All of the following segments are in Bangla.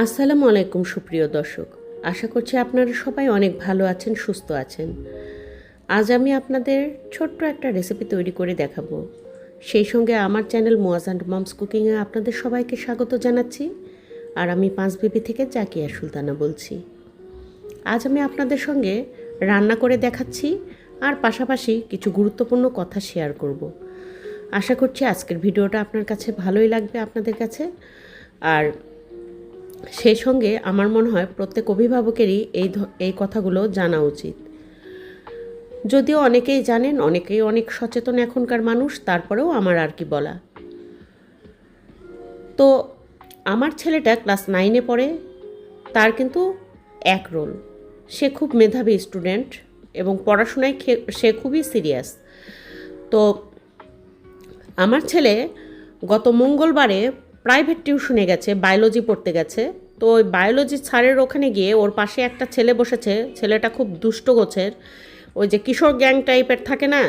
আসসালামু আলাইকুম, সুপ্রিয় দর্শক। আশা করছি আপনারা সবাই অনেক ভালো আছেন, সুস্থ আছেন। আজ আমি আপনাদের ছোট্ট একটা রেসিপি তৈরি করে দেখাবো। সেই সঙ্গে আমার চ্যানেল মোয়াজ অ্যান্ড মামস কুকিংয়ে আপনাদের সবাইকে স্বাগত জানাচ্ছি। আর আমি পাঁচ বিবি থেকে জাকিয়া সুলতানা বলছি। আজ আমি আপনাদের সঙ্গে রান্না করে দেখাচ্ছি আর পাশাপাশি কিছু গুরুত্বপূর্ণ কথা শেয়ার করব। আশা করছি আজকের ভিডিওটা আপনার কাছে ভালোই লাগবে আপনাদের কাছে। আর সেই সঙ্গে আমার মনে হয় প্রত্যেক অভিভাবকেরই এই এই কথাগুলো জানা উচিত। যদিও অনেকেই জানেন, অনেকেই অনেক সচেতন এখনকার মানুষ, তারপরেও আমার আর কি বলা। তো আমার ছেলেটা ক্লাস নাইনে পড়ে, তার কিন্তু এক রোল। সে খুব মেধাবী স্টুডেন্ট এবং পড়াশোনায় সে খুবই সিরিয়াস। তো আমার ছেলে গত মঙ্গলবারে প্রাইভেট টিউশনে গেছে, বায়োলজি পড়তে গেছে। তো ওই বায়োলজি স্যারের ওখানে গিয়ে ওর পাশে একটা ছেলে বসেছে, ছেলেটা খুব দুষ্ট গোছের। ওই যে কিশোর গ্যাং টাইপের থাকে না,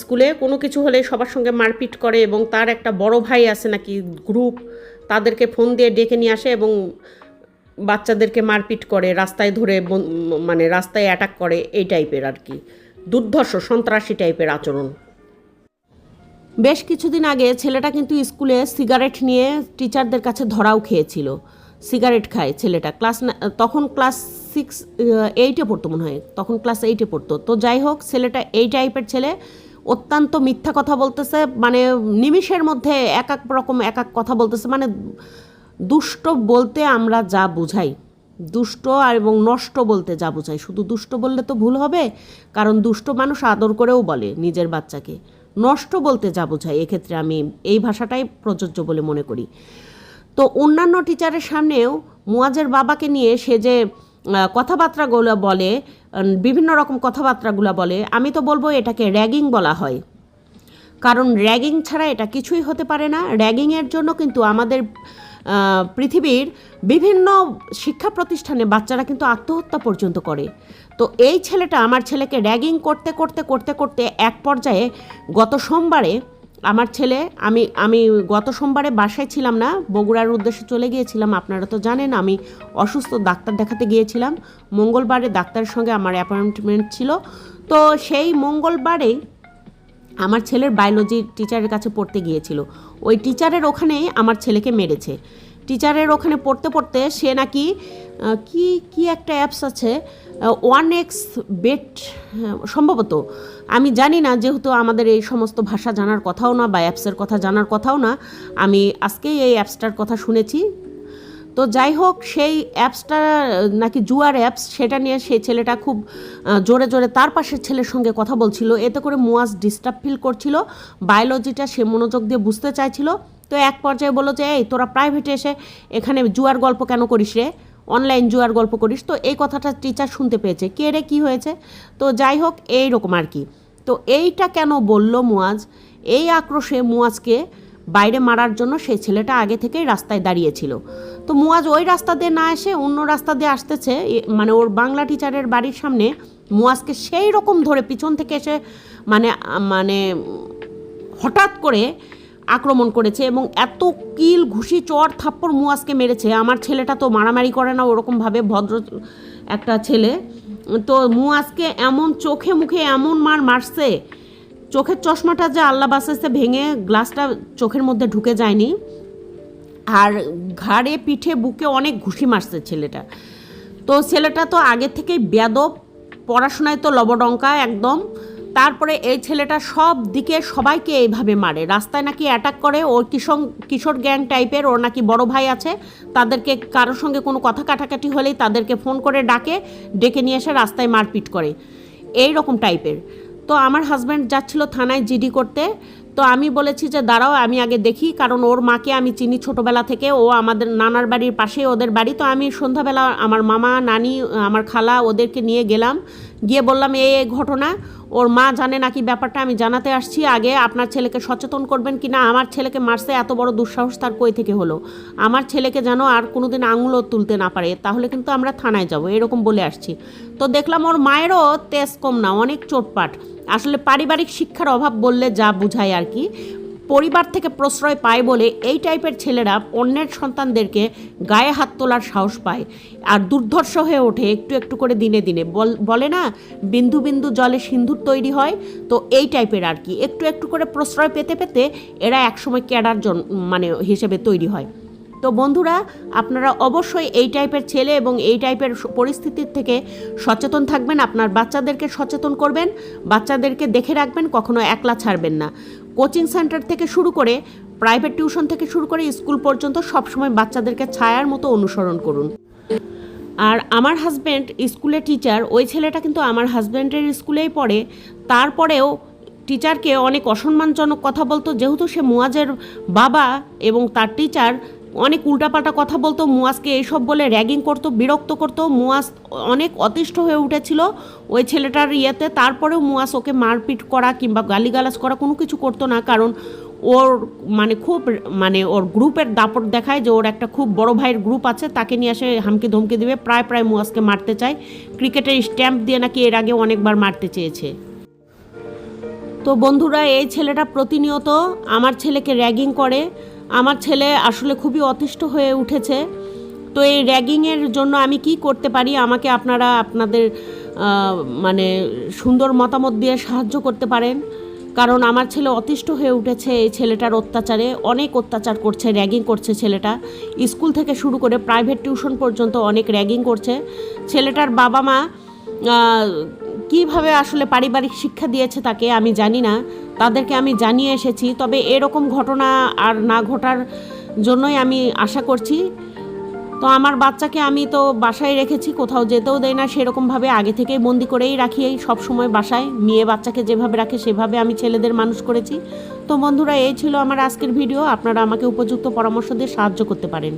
স্কুলে কোনো কিছু হলে সবার সঙ্গে মারপিট করে এবং তার একটা বড় ভাই আছে নাকি গ্রুপ, তাদেরকে ফোন দিয়ে ডেকে নিয়ে আসে এবং বাচ্চাদেরকে মারপিট করে, রাস্তায় ধরে মানে রাস্তায় অ্যাটাক করে, এই টাইপের আর কি। দুর্ধর্ষ, সন্ত্রাসী টাইপের আচরণ। বেশ কিছুদিন আগে ছেলেটা কিন্তু স্কুলে সিগারেট নিয়ে টিচারদের কাছে ধরাও খেয়েছিল। সিগারেট খায় ছেলেটা। ক্লাস তখন ক্লাস সিক্স এইটে পড়তো মনে হয়। তখন ক্লাস এইটে পড়তো। তো যাই হোক, ছেলেটা এই টাইপের ছেলে। অত্যন্ত মিথ্যা কথা বলতেছে মানে নিমিষের মধ্যে এক এক রকম এক এক কথা বলতেছে। মানে দুষ্ট বলতে আমরা যা বুঝাই। দুষ্ট আর এবং নষ্ট বলতে যা বোঝাই। শুধু দুষ্ট বললে তো ভুল হবে। কারণ দুষ্ট মানুষ আদর করেও বলে নিজের বাচ্চাকে। নষ্ট বলতে যা বোঝায়, এক্ষেত্রে আমি এই ভাষাটাই প্রযোজ্য বলে মনে করি। তো অন্যান্য টিচারের সামনেও মুয়াজের বাবাকে নিয়ে সে যে কথাবার্তাগুলো বলে বিভিন্ন রকম কথাবার্তাগুলো বলে, আমি তো বলব এটাকে র্যাগিং বলা হয়। কারণ র্যাগিং ছাড়া এটা কিছুই হতে পারে না। র্যাগিংয়ের জন্য কিন্তু আমাদের পৃথিবীর বিভিন্ন শিক্ষা প্রতিষ্ঠানে বাচ্চারা কিন্তু আত্মহত্যা পর্যন্ত করে। তো এই ছেলেটা আমার ছেলেকে র্যাগিং করতে করতে করতে করতে এক পর্যায়ে গত সোমবারে আমার ছেলে, আমি আমি গত সোমবারে বাসায় ছিলাম না, বগুড়ার উদ্দেশ্যে চলে গিয়েছিলাম, আপনারা তো জানেন আমি অসুস্থ ডাক্তার দেখাতে গিয়েছিলাম। মঙ্গলবারে ডাক্তারের সঙ্গে আমার অ্যাপয়েন্টমেন্ট ছিল। তো সেই মঙ্গলবারেই আমার ছেলের বায়োলজি টিচারের কাছে পড়তে গিয়েছিল। ওই টিচারের ওখানেই আমার ছেলেকে মেরেছে। টিচারের ওখানে পড়তে পড়তে সে নাকি কি কি একটা অ্যাপস আছে ওয়ান এক্স বেট সম্ভবত। আমি জানি না, যেহেতু আমাদের এই সমস্ত ভাষা জানার কথাও না বা অ্যাপসের কথা জানার কথাও না, আমি আজকেই এই অ্যাপসটার কথা শুনেছি। তো যাই হোক, সেই অ্যাপসটা, নাকি জুয়ার অ্যাপস, সেটা নিয়ে সেই ছেলেটা খুব জোরে জোরে তার পাশের ছেলের সঙ্গে কথা বলছিল। এতে করে মুয়াজ ডিস্টার্ব ফিল করছিল। বায়োলজিটা সে মনোযোগ দিয়ে বুঝতে চাইছিল। তো এক পর্যায়ে বলল যে, এই, তোরা প্রাইভেটে এসে এখানে জুয়ার গল্প কেন করিস রে? অনলাইন জুয়ার গল্প করিস। তো এই কথাটা টিচার শুনতে পেয়েছে। কে রে, কী হয়েছে? তো যাই হোক এই রকম আর কি। তো এইটা কেন বলল মুয়াজ? এই আক্রোশে মুয়াজকে বাইরে মারার জন্য সেই ছেলেটা আগে থেকেই রাস্তায় দাঁড়িয়েছিল। তো মুয়াজ ওই রাস্তা দিয়ে না এসে অন্য রাস্তা দিয়ে আসতেছে মানে ওর বাংলা টিচারের বাড়ির সামনে মুয়াজকে সেই রকম ধরে পিছন থেকে এসে মানে মানে হঠাৎ করে আক্রমণ করেছে এবং এত কিল, ঘুষি, চর, থাপ্পড় মুয়াজকে মেরেছে। আমার ছেলেটা তো মারামারি করে না, ওরকমভাবে ভদ্র একটা ছেলে। তো মুয়াজকে এমন চোখে মুখে এমন মার মারছে চোখের চশমাটা যে আল্লাহ বাসাসে ভেঙে গ্লাসটা চোখের মধ্যে ঢুকে যায়নি। আর ঘাড়ে, পিঠে, বুকে অনেক ঘুষি মারছে ছেলেটা। তো ছেলেটা তো আগে থেকেই বেদব পড়াশোনায় তো লবডঙ্কা একদম। তারপরে এই ছেলেটা সব দিকে সবাইকে এইভাবে মারে। রাস্তায় নাকি অ্যাটাক করে, ওর কিশোর কিশোর গ্যাং টাইপের ওর নাকি বড় ভাই আছে। তাদেরকে কারোর সঙ্গে কোনো কথা কাটাকাটি হলেই তাদেরকে ফোন করে ডাকে, ডেকে নিয়ে এসে রাস্তায় মারপিট করে। এই রকম টাইপের তো আমার হাজব্যান্ড যাচ্ছিল থানায় জিডি করতে। তো আমি বলেছি যে, দাঁড়াও, আমি আগে দেখি। কারণ ওর মাকে আমি চিনি ছোটোবেলা থেকে। ও আমাদের নানার বাড়ির পাশে ওদের বাড়ি। তো আমি সন্ধ্যাবেলা আমার মামা, নানি, আমার খালা ওদেরকে নিয়ে গেলাম। গিয়ে বললাম এই ঘটনা। ওর মা জানে নাকি ব্যাপারটা, আমি জানাতে আসছি। আগে আপনার ছেলেকে সচেতন করবেন কি না? আমার ছেলেকে মারছে, এত বড় দুঃসাহস তার কই থেকে হলো? আমার ছেলেকে যেন আর কোনোদিন আঙুলও তুলতে না পারে, তাহলে কিন্তু আমরা থানায় যাব, এরকম বলে আসছি। তো দেখলাম ওর মায়েরও তেজ কম না, অনেক চোটপাট। আসলে পারিবারিক শিক্ষার অভাব বললে যা বুঝায় আর কি। পরিবার থেকে প্রশ্রয় পায় বলে এই টাইপের ছেলেরা অন্যের সন্তানদেরকে গায়ে হাত তোলার সাহস পায় আর দুর্ধর্ষ হয়ে ওঠে একটু একটু করে দিনে দিনে। বল- না, বিন্দু বিন্দু জলে সিন্ধুর তৈরি হয়, তো এই টাইপের আর কি। একটু একটু করে প্রশ্রয় পেতে পেতে এরা একসময় ক্যাডার জন মানে হিসেবে তৈরি হয়। তো বন্ধুরা, আপনারা অবশ্যই এই টাইপের ছেলে এবং এই টাইপের পরিস্থিতির থেকে সচেতন থাকবেন, আপনার বাচ্চাদেরকে সচেতন করবেন, বাচ্চাদেরকে দেখে রাখবেন, কখনো একলা ছাড়বেন না। কোচিং সেন্টার থেকে শুরু করে প্রাইভেট টিউশন থেকে শুরু করে স্কুল পর্যন্ত সবসময় বাচ্চাদেরকে ছায়ার মতো অনুসরণ করুন। আর আমার হাজব্যান্ড স্কুলে টিচার ওই ছেলেটা কিন্তু আমার হাজব্যান্ডের স্কুলেই পড়ে। তারপরেও টিচারকে অনেক অসম্মানজনক কথা বলতো, যেহেতু সে মুয়াজের বাবা এবং তার টিচার অনেক উল্টাপাল্টা কথা বলতো মুয়াজকে এইসব বলে র্যাগিং করতো, বিরক্ত করতো। মুয়াজ অনেক অতিষ্ঠ হয়ে উঠেছিল ওই ছেলেটার ইয়েতে। তারপরেও মুয়াজ ওকে মারপিট করা কিংবা গালিগালাজ করা কোনো কিছু করতো না, কারণ ওর মানে খুব মানে ওর গ্রুপের দাপট দেখায় যে ওর একটা খুব বড় ভাইয়ের গ্রুপ আছে, তাকে নিয়ে এসে হামকি ধমকি দেবে। প্রায় প্রায় মুয়াজকে মারতে চায়। ক্রিকেটের স্ট্যাম্প দিয়ে নাকি এর আগে অনেকবার মারতে চেয়েছে। তো বন্ধুরা, এই ছেলেটা প্রতিনিয়ত আমার ছেলেকে র্যাগিং করে। আমার ছেলে আসলে খুবই অতিষ্ঠ হয়ে উঠেছে। তো এই র্যাগিংয়ের জন্য আমি কি করতে পারি? আমাকে আপনারা আপনাদের মানে সুন্দর মতামত দিয়ে সাহায্য করতে পারেন। কারণ আমার ছেলে অতিষ্ঠ হয়ে উঠেছে এই ছেলেটার অত্যাচারে। অনেক অত্যাচার করছে র্যাগিং করছে ছেলেটা। স্কুল থেকে শুরু করে প্রাইভেট টিউশন পর্যন্ত অনেক র্যাগিং করছে। ছেলেটার বাবা মা কীভাবে আসলে পারিবারিক শিক্ষা দিয়েছে তাকে আমি জানি না। তাদেরকে আমি জানিয়ে এসেছি, তবে এরকম ঘটনা আর না ঘটার জন্যই আমি আশা করছি। তো আমার বাচ্চাকে আমি তো বাসায় রেখেছি, কোথাও যেতেও দেয় না, সেরকমভাবে আগে থেকেই বন্দি করেই রাখি এই সব সময় বাসায়। মেয়ে বাচ্চাকে যেভাবে রাখে সেভাবে আমি ছেলেদের মানুষ করেছি। তো বন্ধুরা, এই ছিল আমার আজকের ভিডিও, আপনারা আমাকে উপযুক্ত পরামর্শ দিয়ে সাহায্য করতে পারেন।